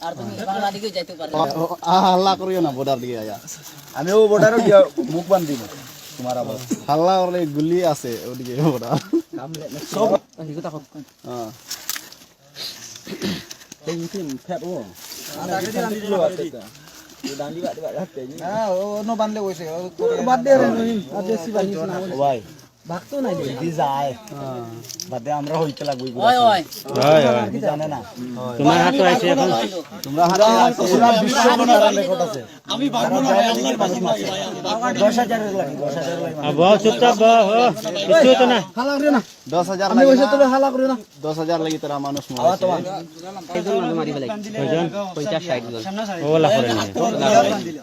আর তুমি বাংলা যাইতে পারো হাল্লা করিও না বর্ডার দিকে আয়া আমি ও গিয়া মুখ বান্ধ দিব তোমার আবার হাল্লা করলে গুলি আছে ওদিকে বর্ডার সব হ্যাঁ এই মিটিং ফেট ও হ্যাঁ ও নো বান্ধলে কইছে বাদ দে রে বাদ দে না ভাই ভাগতো নাই দি যায়। বাদ আমরা হইতে লাগবো ওই ওই হয়। হয় জানে না? তোমার হাতে আছে এখন। তোমরা হাতে আছে। পুরা বিশ্ব বনার রেকর্ড আছে। আমি পারব না দশ হাজারের লাগে দশ হাজারের লাগে। আর বহ চুপচাপ বহ কিছু তো না। হালা করে না। দশ হাজার আমি কইছে তোরে হালা করে না। দশ হাজার লাগি তোরা মানুষ আওয়া তোমার। কয়জন? ওলা করে নিয়ে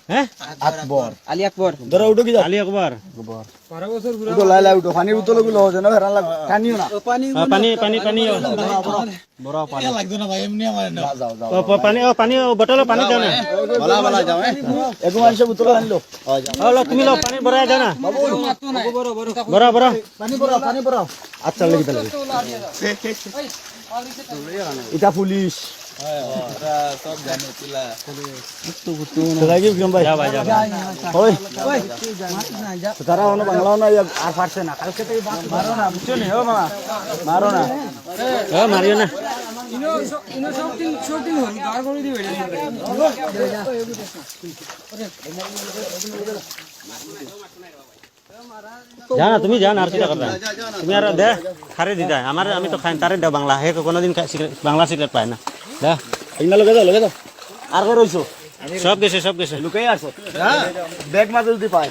হ্যাঁ? আকবর আলী আকবর। ধরো উঠো কি আলী আকবর। উঠো লাই লাই উঠো। পানির উতলো গুলো হচ্ছে না হেরান লাগ কানিও না। পানি পানি পানি ও বড় পানি যাও যাও ও, পানি ও পানি ও পানি দাও না বলা বলা যাও একু মানুষে আনলো। ও লো তুমি লো পানি ভরাই দাও না। বড় বড় পানি পড়াও পানি পড়াও আচ্ছা লাগি তাহলে এটা পুলিশ লাগি বিক্রম ভাই যাও ভাই যাও ওই তারা অন্য বাংলাও না আর পারছে না কালকে থেকে মারো না বুঝছ নি ও মামা মারো না ও মারিও না জানা তুমি জান আর কি কথা তুমি আর দে খারে দিদা আমার আমি তো খাই তারে দাও বাংলা হে কোনোদিন বাংলা সিগারেট পায় না। দা। ইনা লগে দাও লগে দাও। আর কই রইছো? সব গেছে সব গেছে। লুকাই আছো। হ্যাঁ ব্যাগ মাঝে যদি পায়।